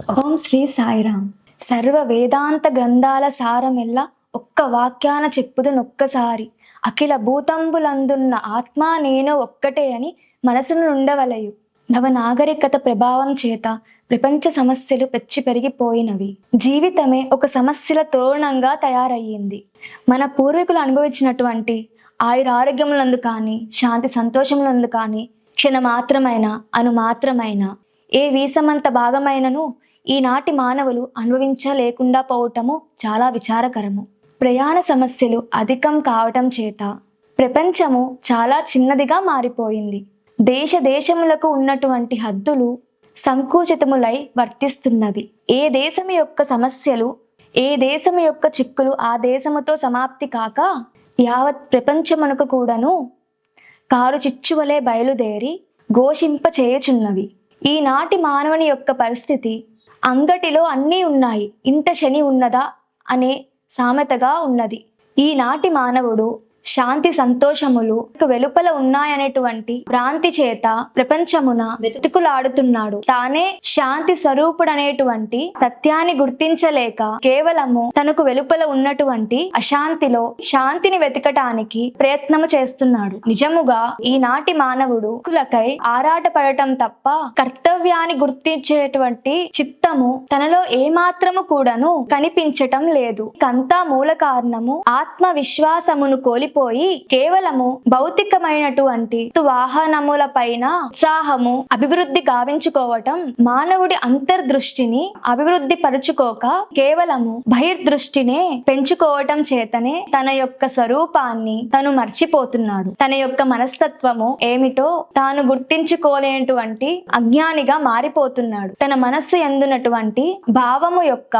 ఓం శ్రీ సాయిరామ్. సర్వ వేదాంత గ్రంథాల సారమెల్ల ఒక్క వాక్యాన చెప్పుదు నొక్కసారి. అఖిల భూతంబులందున్న ఆత్మ నేను ఒక్కటే అని మనసును నుండవలయు. నవనాగరికత ప్రభావం చేత ప్రపంచ సమస్యలు పెచ్చి పెరిగిపోయినవి. జీవితమే ఒక సమస్యల తోరణంగా తయారయ్యింది. మన పూర్వీకులు అనుభవించినటువంటి ఆయురారోగ్యములందు కానీ శాంతి సంతోషములందు కానీ క్షణమాత్రమైన అనుమాత్రమైన ఏ వీసమంత భాగమైనను ఈనాటి మానవులు అనుభవించలేకుండా పోవటము చాలా విచారకరము. ప్రయాణ సమస్యలు అధికం కావటం చేత ప్రపంచము చాలా చిన్నదిగా మారిపోయింది. దేశ దేశములకు ఉన్నటువంటి హద్దులు సంకుచితములై వర్తిస్తున్నవి. ఏ దేశం యొక్క సమస్యలు ఏ దేశం యొక్క చిక్కులు ఆ దేశముతో సమాప్తి కాక యావత్ ప్రపంచమునకు కూడాను కారు చిచ్చువలే బయలుదేరి ఘోషింప చేయుచున్నవి ఈనాటి మానవుని యొక్క పరిస్థితి అంగటిలో అన్నీ ఉన్నాయి. ఇంట శని ఉన్నదా? అనే సామెతగా ఉన్నది. ఈనాటి మానవుడు శాంతి సంతోషములు వెలుపల ఉన్నాయనేటువంటి భ్రాంతి చేత ప్రపంచమున వెతుకులాడుతున్నాడు. తానే శాంతి స్వరూపుడనేటువంటి సత్యాన్ని గుర్తించలేక కేవలము తనకు వెలుపల ఉన్నటువంటి అశాంతిలో శాంతిని వెతకటానికి ప్రయత్నము చేస్తున్నాడు. నిజముగా ఈనాటి మానవుడు కులకై ఆరాట పడటం తప్ప కర్తవ్యాన్ని గుర్తించేటువంటి చిత్తము తనలో ఏమాత్రము కూడాను కనిపించటం లేదు. కంతా మూల కారణము ఆత్మవిశ్వాసమును కోలి కోల్పోయి కేవలము భౌతికమైనటువంటి వాహనముల పైన ఉత్సాహము అభివృద్ధి గావించుకోవటం మానవుడి అంతర్దృష్టిని అభివృద్ధి పరుచుకోక కేవలము బహిర్దృష్టినే పెంచుకోవటం చేతనే తన యొక్క స్వరూపాన్ని తను మర్చిపోతున్నాడు. తన యొక్క మనస్తత్వము ఏమిటో తాను గుర్తించుకోలేనటువంటి అజ్ఞానిగా మారిపోతున్నాడు. తన మనస్సు ఎందునటువంటి భావము యొక్క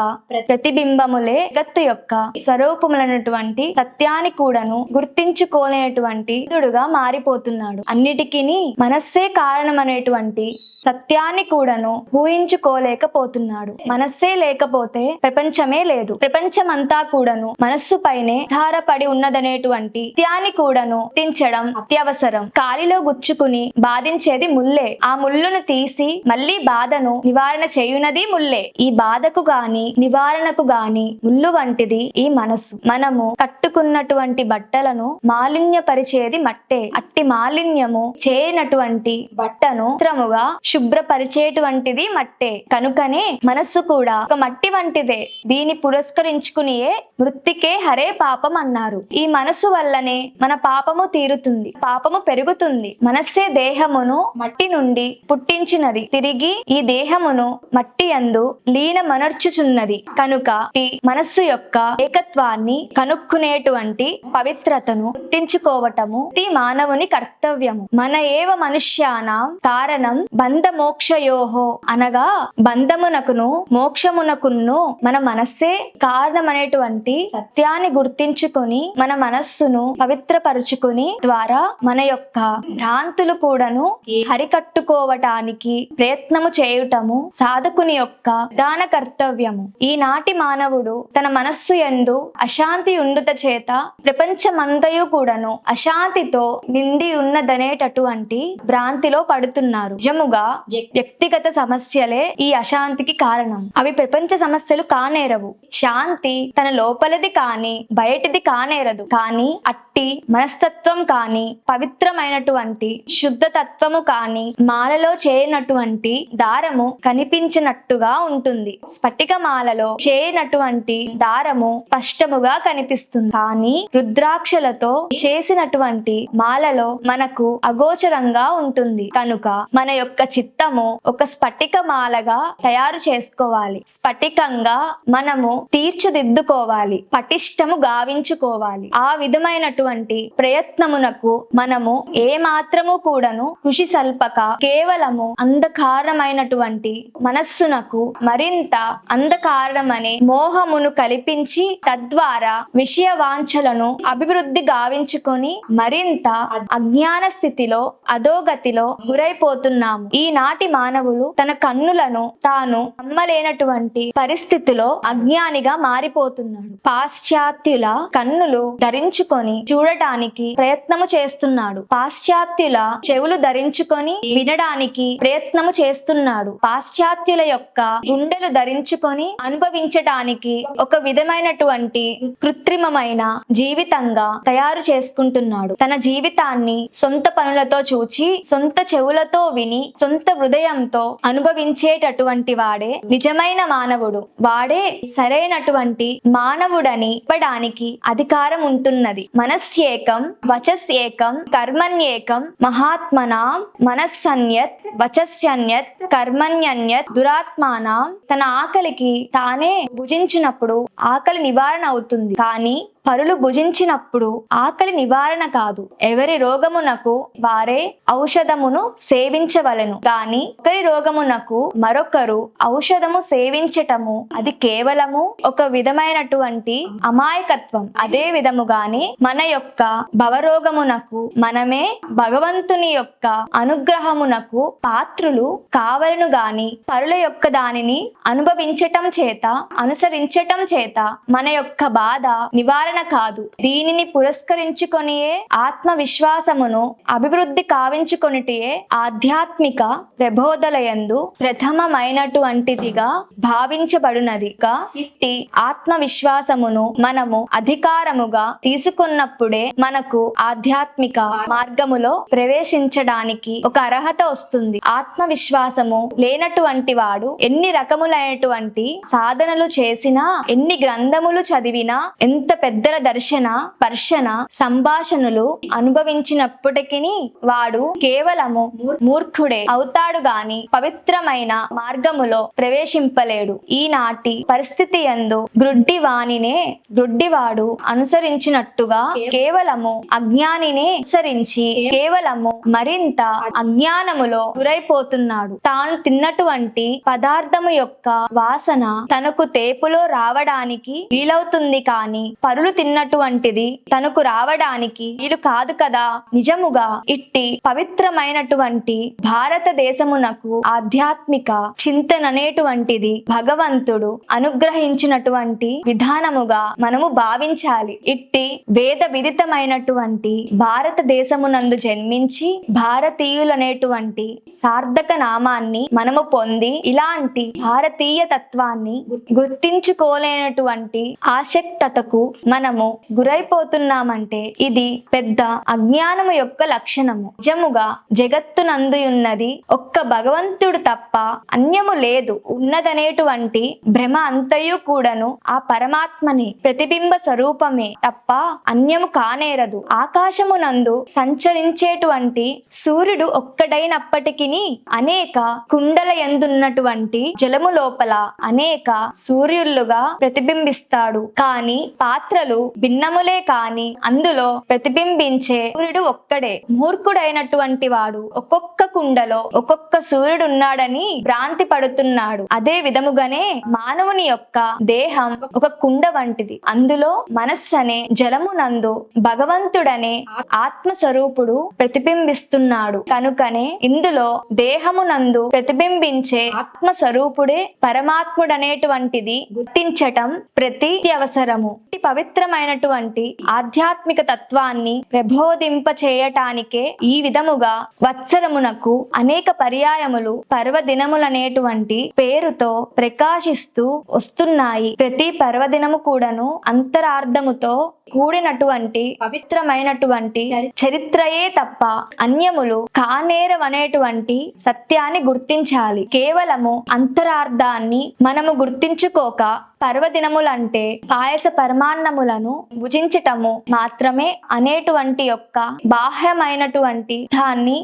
ప్రతిబింబములే జగత్తు యొక్క స్వరూపములైనటువంటి సత్యాన్ని కూడాను గుర్తించుకోలేనటువంటి దుడుగా మారిపోతున్నాడు. అన్నిటికీ మనస్సే కారణం అనేటువంటి సత్యాన్ని కూడాను ఊహించుకోలేకపోతున్నాడు. మనస్సే లేకపోతే ప్రపంచమే లేదు. ప్రపంచమంతా కూడాను మనస్సు పైనే ఆధారపడి ఉన్నదనేటువంటి సత్యాన్ని కూడాను గుర్తించడం అత్యవసరం. కాలిలో గుచ్చుకుని బాధించేది ముల్లే. ఆ ముళ్ళును తీసి మళ్ళీ బాధను నివారణ చేయునది ముల్లే. ఈ బాధకు గాని నివారణకు గాని ముళ్ళు వంటిది ఈ మనసు మనము కట్టుకున్నటువంటి బట్టలను మాలిన్యపరిచేది మట్టే. అట్టి మాలిన్యము చేరినటువంటి బట్టను చిత్రముగా శుభ్రపరిచేటువంటిది మట్టే. కనుకనే మనస్సు కూడా ఒక మట్టి వంటిదే. దీని పురస్కరించుకునియే మృత్తికే హరే పాపం అన్నారు. ఈ మనసు వల్లనే మన పాపము తీరుతుంది. పాపము పెరుగుతుంది. మనస్సే దేహమును మట్టి నుండి పుట్టించినది. తిరిగి ఈ దేహమును మట్టి అందు లీనమనర్చుచున్నది. కనుక ఈ మనస్సు యొక్క ఏకత్వాన్ని కనుక్కునేటువంటి పవిత్రతను గుర్తించుకోవటము ప్రతి మానవుని కర్తవ్యము. మన ఏవ మనుష్యాన కారణం బంధ మోక్షయోహో అనగా బంధమునకును మోక్షమునకును మన మనస్సే కారణమనేటువంటి సత్యాన్ని గుర్తించుకొని మన మనస్సును పవిత్రపరుచుకుని ద్వారా మన యొక్క భ్రాంతులు కూడాను హరికట్టుకోవటానికి ప్రయత్నము చేయుటము సాధకుని యొక్క ప్రధాన కర్తవ్యము. ఈనాటి మానవుడు తన మనస్సు ఎందు అశాంతి ఉండుట చేత ప్రపంచమంతయు కూడాను అశాంతితో నిండి ఉన్నదనేటటువంటి భ్రాంతిలో పడుతున్నారు. నిజముగా వ్యక్తిగత సమస్యలే ఈ అశాంతికి కారణం. అవి ప్రపంచ సమస్యలు కానేరవు. శాంతి తన లోపలిది కాని బయటిది కానేరదు. కానీ అట్టి మనస్తత్వం కాని పవిత్రమైనటువంటి శుద్ధ తత్వము కాని మాలలో చేయనటువంటి దారము కనిపించినట్టుగా ఉంటుంది. స్ఫటిక మాలలో చేయనటువంటి దారము స్పష్టముగా కనిపిస్తుంది. కానీ రుద్రాక్షలతో చేసినటువంటి మాలలో మనకు అగోచరంగా ఉంటుంది. కనుక మన యొక్క చిత్తము ఒక స్ఫటిక మాలగా తయారు చేసుకోవాలి. స్ఫటికంగా మనము తీర్చిదిద్దుకోవాలి. పటిష్టము గావించుకోవాలి. ఆ విధమైనటువంటి ప్రయత్నమునకు మనము ఏ మాత్రము కూడాను కృషి సల్పక కేవలము అంధకారమైనటువంటి మనస్సునకు మరింత అంధకారమనే మోహమును కల్పించి తద్వారా విషయ వాంఛలను అభివృద్ధి గావించుకొని మరింత అజ్ఞాన స్థితిలో అధోగతిలో గురైపోతున్నాము. ఈ ఈనాటి మానవులు తన కన్నులను తాను నమ్మలేనటువంటి పరిస్థితిలో అజ్ఞానిగా మారిపోతున్నాడు. పాశ్చాత్యుల కన్నులు ధరించుకొని చూడటానికి ప్రయత్నము చేస్తున్నాడు. పాశ్చాత్యుల చెవులు ధరించుకొని వినడానికి ప్రయత్నము చేస్తున్నాడు. పాశ్చాత్యుల యొక్క గుండెలు ధరించుకొని అనుభవించటానికి ఒక విధమైనటువంటి కృత్రిమమైన జీవితంగా తయారు చేసుకుంటున్నాడు. తన జీవితాన్ని సొంత పనులతో చూచి సొంత చెవులతో విని సొంత హృదయంతో అనుభవించేటటువంటి వాడే నిజమైన మానవుడు. వాడే సరైనటువంటి మానవుడని ఇవ్వడానికి అధికారం ఉంటున్నది. మనస్యేకం వచస్యేకం కర్మణ్యేకం మహాత్మనాం మనస్సన్యత్ వచస్యన్యత్ కర్మణ్యన్యత్ దురాత్మానాం తన ఆకలికి తానే భుజించినప్పుడు ఆకలి నివారణ అవుతుంది. కానీ పరులు భుజించినప్పుడు ఆకలి నివారణ కాదు. ఎవరి రోగమునకు వారే ఔషధమును సేవించవలెను. గాని ఒకరి రోగమునకు మరొకరు ఔషధము సేవించటము అది కేవలము ఒక విధమైనటువంటి అమాయకత్వం. అదే విధముగానే మన యొక్క భవరోగమునకు మనమే భగవంతుని యొక్క అనుగ్రహమునకు పాత్రులు కావలను గాని పరుల యొక్క దానిని అనుభవించటం చేత అనుసరించటం చేత మన యొక్క బాధ నివారణ కాదు. దీనిని పురస్కరించుకొనియే ఆత్మవిశ్వాసమును అభివృద్ధి కావించుకొనిటియే ఆధ్యాత్మిక ప్రబోధలయందు ప్రథమమైనటువంటిదిగా భావించబడునదిగా ఇట్టి ఆత్మవిశ్వాసమును మనము అధికారముగా తీసుకున్నప్పుడే మనకు ఆధ్యాత్మిక మార్గములో ప్రవేశించడానికి ఒక అర్హత వస్తుంది. ఆత్మవిశ్వాసము లేనటువంటి వాడు ఎన్ని రకములైనటువంటి సాధనలు చేసినా ఎన్ని గ్రంథములు చదివినా ఎంత పెద్ద పెద్దల దర్శన స్పర్శన సంభాషణలు అనుభవించినప్పటికీ వాడు కేవలము మూర్ఖుడే అవుతాడు గాని పవిత్రమైన మార్గములో ప్రవేశింపలేడు. ఈనాటి పరిస్థితి యందు గ్రుడ్డి వాణినే గ్రుడ్డివాడు అనుసరించినట్టుగా కేవలము అజ్ఞానినే అనుసరించి కేవలము మరింత అజ్ఞానములో గురైపోతున్నాడు. తాను తిన్నటువంటి పదార్థము యొక్క వాసన తనకు తేపులో రావడానికి వీలవుతుంది కానీ పరులు తిన్నటువంటిది తనకు రావడానికి వీలు కాదు కదా. నిజముగా ఇట్టి పవిత్రమైనటువంటి భారతదేశమునకు ఆధ్యాత్మిక చింతననేటువంటిది భగవంతుడు అనుగ్రహించినటువంటి విధానముగా మనము భావించాలి. ఇట్టి వేద విదితమైనటువంటి భారతదేశమునందు జన్మించి భారతీయులనేటువంటి సార్థక నామాన్ని మనము పొంది ఇలాంటి భారతీయ తత్వాన్ని గుర్తించుకోలేనటువంటి ఆసక్తతకు మనము గురైపోతున్నామంటే ఇది పెద్ద అజ్ఞానము యొక్క లక్షణము. నిజముగా జగత్తునందుయున్నది ఒక్క భగవంతుడు తప్ప అన్యము లేదు. ఉన్నదనేటువంటి భ్రమ అంతయు కూడాను ఆ పరమాత్మని ప్రతిబింబ స్వరూపమే తప్ప అన్యము కానేరదు. ఆకాశమునందు సంచరించేటువంటి సూర్యుడు ఒక్కడైనప్పటికీ అనేక కుండల ఎందున్నటువంటి జలము లోపల అనేక సూర్యులుగా ప్రతిబింబిస్తాడు. కానీ పాత్రలు భిన్నములే కాని అందులో ప్రతిబింబించే సూర్యుడు ఒక్కడే మూర్ఖుడైనటువంటి వాడు ఒక్కొక్క కుండలో ఒక్కొక్క సూర్యుడు ఉన్నాడని భ్రాంతి పడుతున్నాడు. అదే విధముగానే మానవుని యొక్క దేహం ఒక కుండ వంటిది. అందులో మనస్సు అనే జలమునందు భగవంతుడనే ఆత్మ స్వరూపుడు ప్రతిబింబిస్తున్నాడు. కనుకనే ఇందులో దేహమునందు ప్రతిబింబించే ఆత్మ స్వరూపుడే పరమాత్ముడనేటువంటిది గుర్తించటం ప్రతి అవసరము. పవిత్ర పవిత్రమైనటువంటి ఆధ్యాత్మిక తత్వాన్ని ప్రబోధింప చేయటానికే ఈ విధముగా వత్సరమునకు అనేక పర్యాయములు పర్వదినములనేటువంటి పేరుతో ప్రకాశిస్తూ వస్తున్నాయి. ప్రతి పర్వదినము కూడాను అంతరార్థముతో కూడినటువంటి పవిత్రమైనటువంటి చరిత్రయే తప్ప అన్యములు కానేరవనేటువంటి సత్యాన్ని గుర్తించాలి. కేవలము అంతరార్థాన్ని మనము గుర్తించుకోక పర్వదినములంటే పాయస పరమాన్నములను భుజించటము మాత్రమే అనేటువంటి యొక్క బాహ్యమైనటువంటి దాన్ని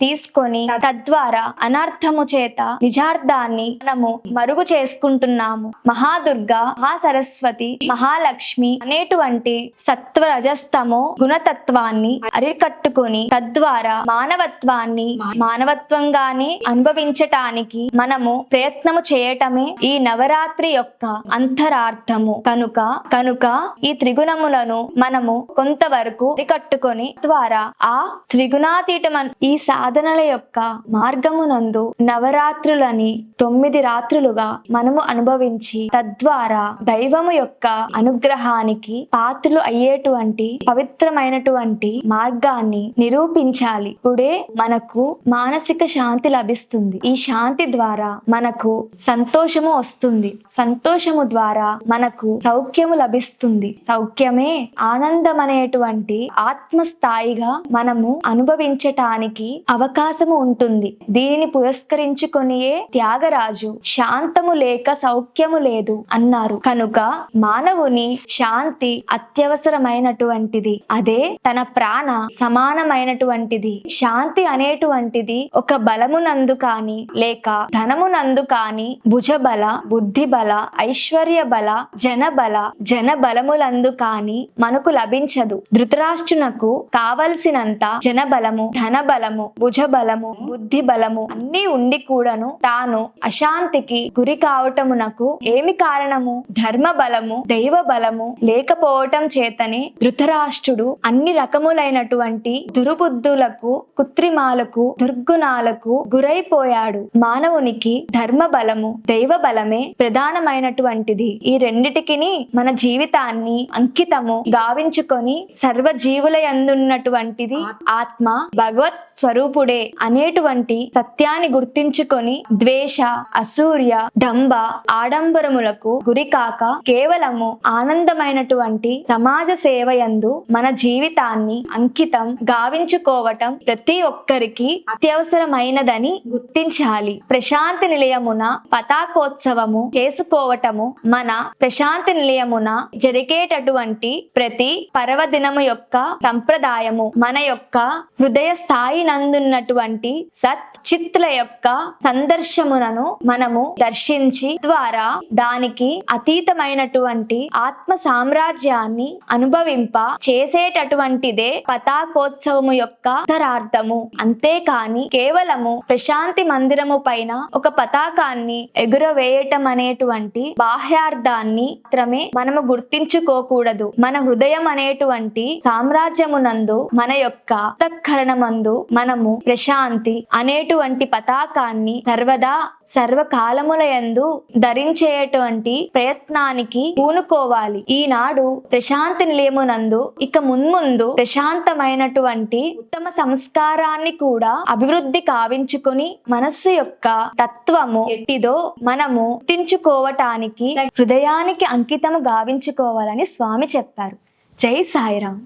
తీసుకొని తద్వారా అనర్థము చేత నిజార్థాన్ని మనము మరుగు చేసుకుంటున్నాము. మహాదుర్గ మహాసరస్వతి మహాలక్ష్మి అనేటువంటి సత్వరజస్తమో గుణతత్వాన్ని అరికట్టుకుని తద్వారా మానవత్వాన్ని మానవత్వంగానే అనుభవించటానికి మనము ప్రయత్నము చేయటమే ఈ నవరాత్రి యొక్క అంతరార్థము. కనుక కనుక ఈ త్రిగుణములను మనము కొంతవరకు అరికట్టుకొని ద్వారా ఆ త్రిగుణాతీతం ఈ సాధనల యొక్క మార్గమునందు నవరాత్రులని తొమ్మిది రాత్రులుగా మనము అనుభవించి తద్వారా దైవము యొక్క అనుగ్రహానికి పాత్రలు అయ్యేటువంటి పవిత్రమైనటువంటి మార్గాన్ని నిరూపించాలి. ఇప్పుడే మనకు మానసిక శాంతి లభిస్తుంది. ఈ శాంతి ద్వారా మనకు సంతోషము వస్తుంది. సంతోషము ద్వారా మనకు సౌఖ్యము లభిస్తుంది. సౌఖ్యమే ఆనందం అనేటువంటి ఆత్మస్థాయిగా మనము అనుభవించటానికి అవకాశము ఉంటుంది. దీనిని పురస్కరించుకొనియే త్యాగరాజు శాంతము లేక సౌఖ్యము లేదు అన్నారు. కనుక మానవుని శాంతి అత్య అత్యవసరమైనటువంటిది. అదే తన ప్రాణ సమానమైనటువంటిది. శాంతి అనేటువంటిది ఒక బలమునందు కాని లేక ధనమునందు కాని భుజబల బుద్ధి బల ఐశ్వర్య బల జన బల జన బలములందు కాని మనకు లభించదు. ధృతరాష్ట్రునకు కావలసినంత జన బలము ధన బలము భుజ బలము బుద్ధి బలము అన్ని ఉండి కూడాను తాను అశాంతికి గురి కావటమునకు ఏమి కారణము? ధర్మ బలము దైవ బలము లేకపోవటం చేతనే ధృతరాష్ట్రుడు అన్ని రకములైనటువంటి దురుబుద్ధులకు కృత్రిమాలకు దుర్గుణాలకు గురైపోయాడు. మానవునికి ధర్మ బలము దైవ బలమే ప్రధానమైనటువంటిది. ఈ రెండిటికిని మన జీవితాన్ని అంకితము గావించుకొని సర్వ జీవుల యందున్నటువంటిది ఆత్మ భగవత్ స్వరూపుడే అనేటువంటి సత్యాన్ని గుర్తించుకొని ద్వేష అసూర్య డంబ ఆడంబరములకు గురికాక కేవలము ఆనందమైనటువంటి సమాజ సేవ యందు మన జీవితాన్ని అంకితం గావించుకోవటం ప్రతి ఒక్కరికి అత్యవసరమైనదని గుర్తించాలి. ప్రశాంతి నిలయమున పతాకోత్సవము చేసుకోవటము మన ప్రశాంతి నిలయమున జరిగేటటువంటి ప్రతి పర్వదినము యొక్క సంప్రదాయము మన యొక్క హృదయ స్థాయి నందున్నటువంటి సత్ చిత్తుల యొక్క సందర్శమునను మనము దర్శించి ద్వారా దానికి అతీతమైనటువంటి ఆత్మ సామ్రాజ్యాన్ని అనుభవింప చేసేటటువంటిదే పతాకోత్సవము యొక్క అంతే అంతేకాని కేవలము ప్రశాంతి మందిరము పైన ఒక పతాకాన్ని ఎగురవేయటం అనేటువంటి బాహ్యార్థాన్ని మాత్రమే మనము గుర్తించుకోకూడదు. మన హృదయం అనేటువంటి సామ్రాజ్యమునందు మన యొక్క అంతఃకరణమందు మనము ప్రశాంతి అనేటువంటి పతాకాన్ని సర్వదా సర్వకాలములయందు ధరించేటువంటి ప్రయత్నానికి పూనుకోవాలి. ఈనాడు ప్రశాంతి నిలయమునందు ఇక మున్ముందు ప్రశాంతమైనటువంటి ఉత్తమ సంస్కారాన్ని కూడా అభివృద్ధి కావించుకుని మనస్సు యొక్క తత్వము ఎట్టిదో మనము గుర్తించుకోవటానికి హృదయానికి అంకితము గావించుకోవాలని స్వామి చెప్పారు. జై సాయిరాం